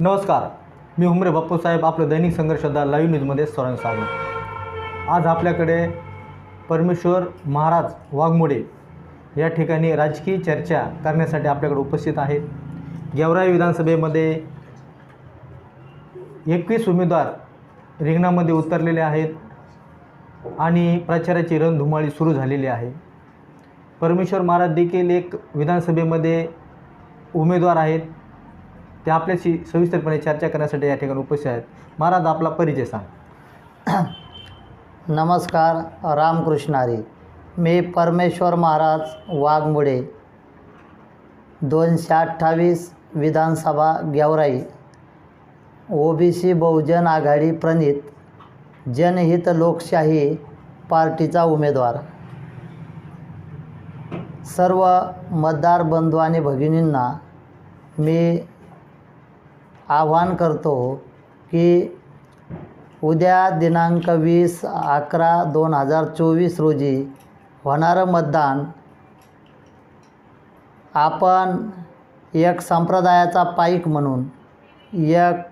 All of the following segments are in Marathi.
नमस्कार. मी हुमरे बाप्पूसाहेब आपलं दैनिक संघर्षदा लाईव्ह न्यूजमध्ये स्वरण स्वागत. आज आपल्याकडे परमेश्वर महाराज वाघमोडे या ठिकाणी राजकीय चर्चा करण्यासाठी आपल्याकडे उपस्थित आहेत. गेवराई विधानसभेमध्ये एकवीस उमेदवार रिंगणामध्ये उतरलेले आहेत आणि प्रचाराची रणधुमाळी सुरू झालेली आहे. परमेश्वर महाराज देखील एक विधानसभेमध्ये उमेदवार आहेत. ते आपल्याशी सविस्तरपणे चर्चा करण्यासाठी या ठिकाणी उपस्थित आहेत. महाराज आपला परिचय सांग. नमस्कार रामकृष्णारी मी परमेश्वर महाराज वाघमुळे दोनशे अठ्ठावीस विधानसभा गेवराई ओबीसी बहुजन आघाडी प्रणित जनहित लोकशाही पार्टीचा उमेदवार. सर्व मतदार बंधू आणि भगिनींना मी आव्हान करतो की उद्या दिनांक वीस अकरा दोन हजार चोवीस रोजी होणारं मतदान आपण एक संप्रदायाचा पाईक म्हणून एक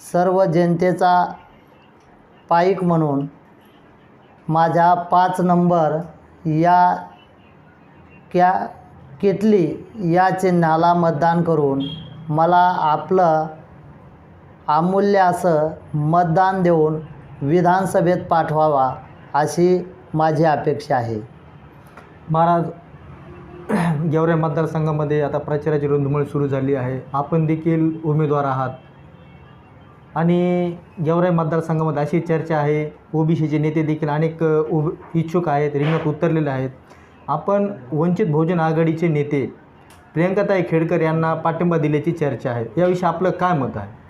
सर्व जनतेचा पाईक म्हणून माझ्या पाच नंबर या क्या किटली या चिन्हाला मतदान करून मला आपलं अमूल्य असं मतदान देऊन विधानसभेत पाठवावा अशी माझी अपेक्षा आहे. महाराज गेवरे मतदारसंघामध्ये आता प्रचाराची रणधुमाळी सुरू झाली आहे. आपण देखील उमेदवार आहात. आणि गेवराई मतदारसंघामध्ये अशी चर्चा आहे ओबीसीचे नेते देखील अनेक उब इच्छुक आहेत रिंगणात उतरलेले आहेत. आपण वंचित बहुजन आघाडीचे नेते प्रियंकाताई खेडकर यांना पाठिंबा दिल्याची चर्चा आहे. याविषयी आपलं काय मत आहे?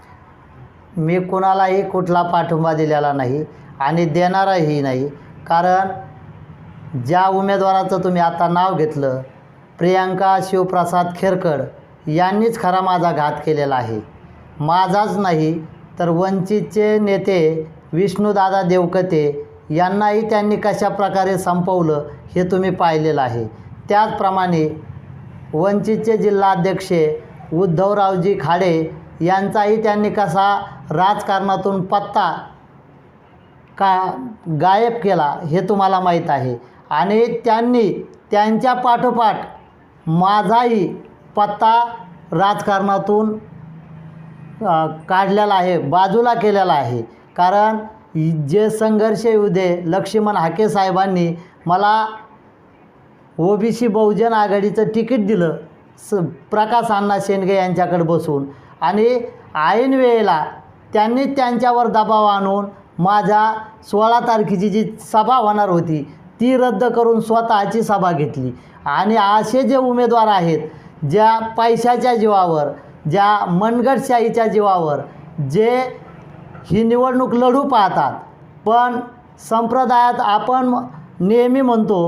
मी कुणालाही कुठला पाठिंबा दिलेला नाही आणि देणारही नाही. कारण ज्या उमेदवाराचं तुम्ही आता नाव घेतलं प्रियांका शिवप्रसाद खेरकड यांनीच खरा माझा घात केलेला आहे. माझाच नाही तर वंचितचे नेते विष्णूदादा देवकते यांनाही त्यांनी कशा प्रकारे संपवलं हे तुम्ही पाहिलेलं आहे. त्याचप्रमाणे वंचितचे जिल्हाध्यक्ष उद्धवरावजी खाडे यांचाही त्यांनी कसा राजकारणातून पत्ता का गायब केला हे तुम्हाला माहीत आहे. आणि त्यांनी त्यांच्या पाठोपाठ माझाही पत्ता राजकारणातून काढलेला आहे बाजूला केलेला आहे. कारण जे संघर्ष येऊ दे लक्ष्मण हाके साहेबांनी मला ओबीसी बहुजन आघाडीचं तिकीट दिलं स प्रकाश अण्णा शेंडगे यांच्याकडे बसून. आणि ऐन वेळेला त्यांनी त्यांच्यावर दबाव आणून माझ्या सोळा तारखेची जी सभा होणार होती ती रद्द करून स्वतःची सभा घेतली. आणि असे जे उमेदवार आहेत ज्या पैशाच्या जीवावर ज्या मनगटशाहीच्या जीवावर जे ही निवडणूक लढू पाहतात पण संप्रदायात आपण नेहमी म्हणतो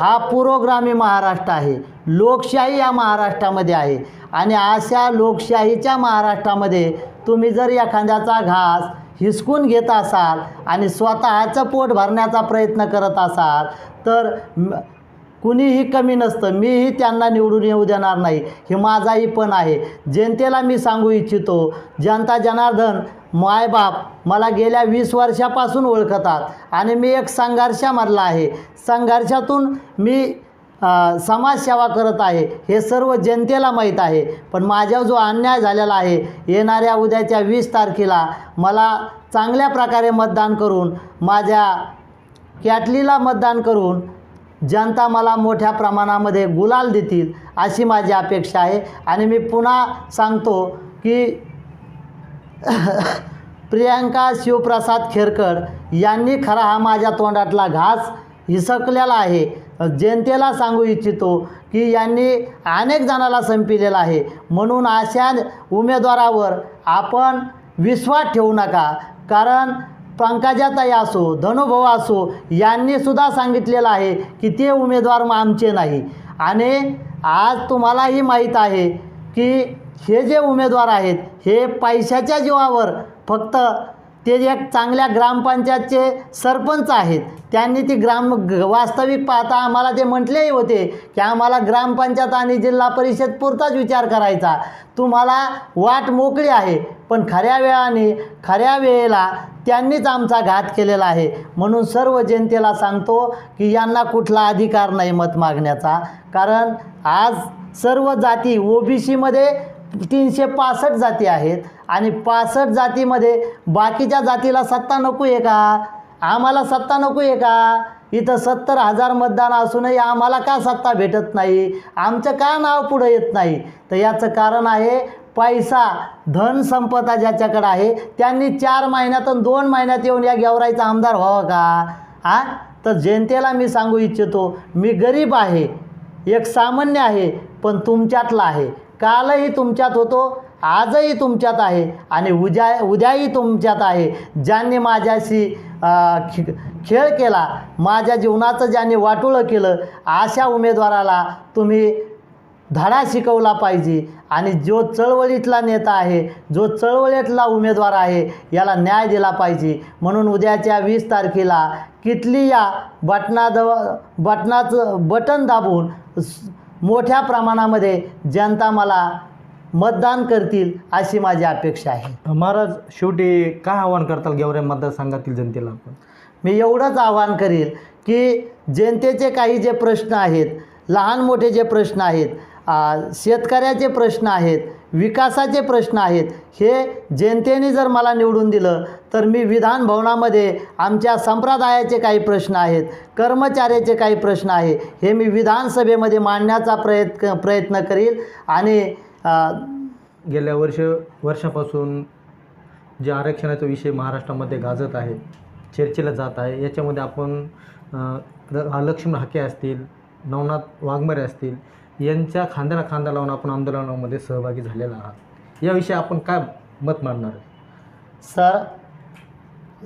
हा पुरोग्रामी महाराष्ट्र आहे लोकशाही या महाराष्ट्रामध्ये आहे. आणि अशा लोकशाहीच्या महाराष्ट्रामध्ये तुम्ही जर एखाद्याचा घास हिसकून घेत असाल आणि स्वतःचं पोट भरण्याचा प्रयत्न करत असाल तर कुणीही कमी नसतं. मीही त्यांना निवडून येऊ देणार नाही. हे माझाही पण आहे. जनतेला मी सांगू इच्छितो जनता जनार्दन मायबाप मला गेल्या वीस वर्षापासून ओळखतात आणि मी एक संघर्षामधला आहे. संघर्षातून मी समाजसेवा करत आहे. हे सर्व जनतेला माहीत आहे. पण माझ्यावर जो अन्याय झालेला आहे येणाऱ्या उद्याच्या वीस तारखेला मला चांगल्या प्रकारे मतदान करून माझ्या कॅटलीला मतदान करून जनता मला मोठ्या प्रमाणामध्ये गुलाल देतील अशी माझी अपेक्षा आहे. आणि मी पुन्हा सांगतो की प्रियांका शिवप्रसाद खेरकर यांनी खरा हा माझ्या तोंडातला घास हिसकलेला आहे. जनतेला सांगू इच्छितो की यांनी अनेक जणाला संपिलेला आहे. म्हणून अशा उमेदवारावर आपण विश्वास ठेवू नका. कारण पंकजाताई असो धनुभाऊ असो यांनीसुद्धा सांगितलेलं आहे की ते उमेदवार मग आमचे नाही. आणि आज तुम्हालाही माहीत आहे की हे जे उमेदवार आहेत हे पैशाच्या जीवावर फक्त ते एक चांगल्या ग्रामपंचायतचे सरपंच आहेत त्यांनी ती ग्राम वास्तविक पाहता आम्हाला ते म्हटलेही होते की आम्हाला ग्रामपंचायत आणि जिल्हा परिषद पुरताच विचार करायचा. तुम्हाला वाट मोकळी आहे पण खऱ्या वेळाने खऱ्या वेळेला त्यांनीच आमचा घात केलेला आहे. म्हणून सर्व जनतेला सांगतो की यांना कुठला अधिकार नाही मत मागण्याचा. कारण आज सर्व जाती ओबीसीमध्ये तीनशे पासष्ट जाती आहेत आणि पासष्ट जातीमध्ये बाकीच्या जातीला सत्ता नको आहे का? आम्हाला सत्ता नको आहे का? इथं सत्तर हजार मतदान असूनही आम्हाला का सत्ता भेटत नाही? आमचं का नाव पुढं येत नाही? तर याचं कारण आहे पैसा धन संपदा ज्याच्याकडं आहे त्यांनी चार महिन्यातून दोन महिन्यात येऊन या गेवराईचा आमदार व्हावं का? हा तर जनतेला मी सांगू इच्छितो मी गरीब आहे एक सामान्य आहे पण तुमच्यातला आहे. कालही तुमच्यात होतो आजही तुमच्यात आहे आणि उद्या उद्याही तुमच्यात आहे. ज्यांनी माझ्याशी खेळ केला माझ्या जीवनाचं ज्यांनी वाटोळं केलं अशा उमेदवाराला तुम्ही धडा शिकवला पाहिजे आणि जो चळवळीतला नेता आहे जो चळवळीतला उमेदवार आहे याला न्याय दिला पाहिजे. म्हणून उद्याच्या वीस तारखेला कितली या बटनाजव बटनाचं बटन दाबून मोठ्या प्रमाणामध्ये जनता मला मतदान करतील अशी माझी अपेक्षा आहे. महाराज शेवटी काय आव्हान करताल गेवराई मतदारसंघातील जनतेला आपण? मी एवढंच आवाहन करेल की जनतेचे काही जे प्रश्न आहेत लहान मोठे जे प्रश्न आहेत शेतकऱ्याचे प्रश्न आहेत विकासाचे प्रश्न आहेत. हे जनतेने जर मला निवडून दिलं तर मी विधान भवनामध्ये आमच्या संप्रदायाचे काही प्रश्न आहेत कर्मचाऱ्याचे काही प्रश्न आहे हे मी विधानसभेमध्ये मांडण्याचा प्रयत्न प्रयत्न करील. आणि गेल्या वर्ष वर्षापासून जे आरक्षणाचा विषय महाराष्ट्रामध्ये गाजत आहे चर्चेला जात आहे याच्यामध्ये आपण लक्ष्मण हाके असतील नवनाथ वाघमारे असतील यांच्या खांद्याला खांदा लावून आपण आंदोलनामध्ये सहभागी झालेला आहात. याविषयी आपण काय मत मांडणार आहे? सर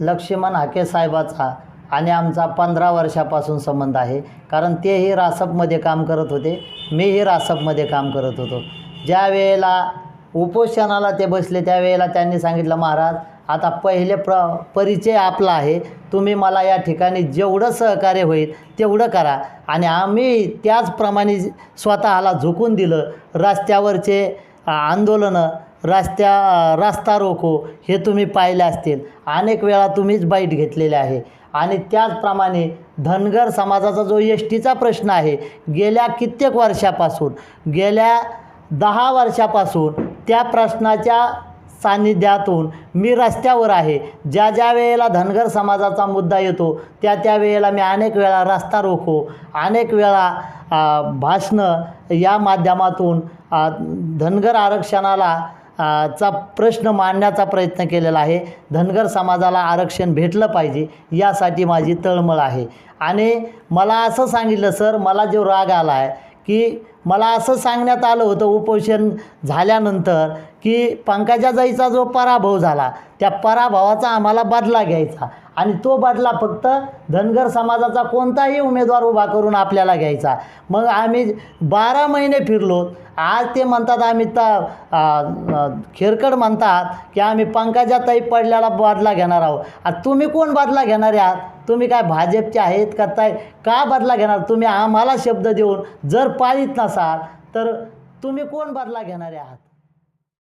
लक्ष्मण हाके साहेबाचा आणि आमचा पंधरा वर्षापासून संबंध आहे. कारण तेही रासपमध्ये काम करत होते. मीही रासपमध्ये काम करत होतो. ज्या वेळेला उपोषणाला ते बसले त्यावेळेला त्यांनी सांगितलं महाराज आता पहिले प्र परिचय आपला आहे. तुम्ही मला या ठिकाणी जेवढं सहकार्य होईल तेवढं करा. आणि आम्ही त्याचप्रमाणे स्वतःला झुकून दिलं. रस्त्यावरचे आंदोलनं रस्त्या रस्ता रोको हे तुम्ही पाहिले असतील. अनेक वेळा तुम्हीच बाईट घेतलेले आहे. आणि त्याचप्रमाणे धनगर समाजाचा जो एस टीचा प्रश्न आहे गेल्या कित्येक वर्षापासून गेल्या दहा वर्षापासून त्या प्रश्नाच्या सान्निध्यातून मी रस्त्यावर आहे. ज्या ज्या वेळेला धनगर समाजाचा मुद्दा येतो त्या त्या वेळेला मी अनेक वेळा रस्ता रोको. अनेक वेळा भाषणं या माध्यमातून धनगर आरक्षणाला चा प्रश्न मांडण्याचा प्रयत्न केलेला आहे. धनगर समाजाला आरक्षण भेटलं पाहिजे यासाठी माझी तळमळ आहे. आणि मला असं सांगितलं सर मला जो राग आला आहे की मला असं सांगण्यात आलं होतं उपोषण झाल्यानंतर की पंकजाजाईचा जो पराभव झाला त्या पराभवाचा आम्हाला बदला घ्यायचा. आणि तो बदला फक्त धनगर समाजाचा कोणताही उमेदवार उभा करून आपल्याला घ्यायचा. मग आम्ही बारा महिने फिरलो. आज ते म्हणतात आम्ही तर खेरकड म्हणतात की आम्ही पंकजाताई पडल्याला बदला घेणार आहोत. आता तुम्ही कोण बदला घेणारे आहात? तुम्ही काय भाजपचे आहेत का ताई? का बदला घेणार तुम्ही आम्हाला शब्द देऊन जर पाळीत नसाल तर तुम्ही कोण बदला घेणारे आहात?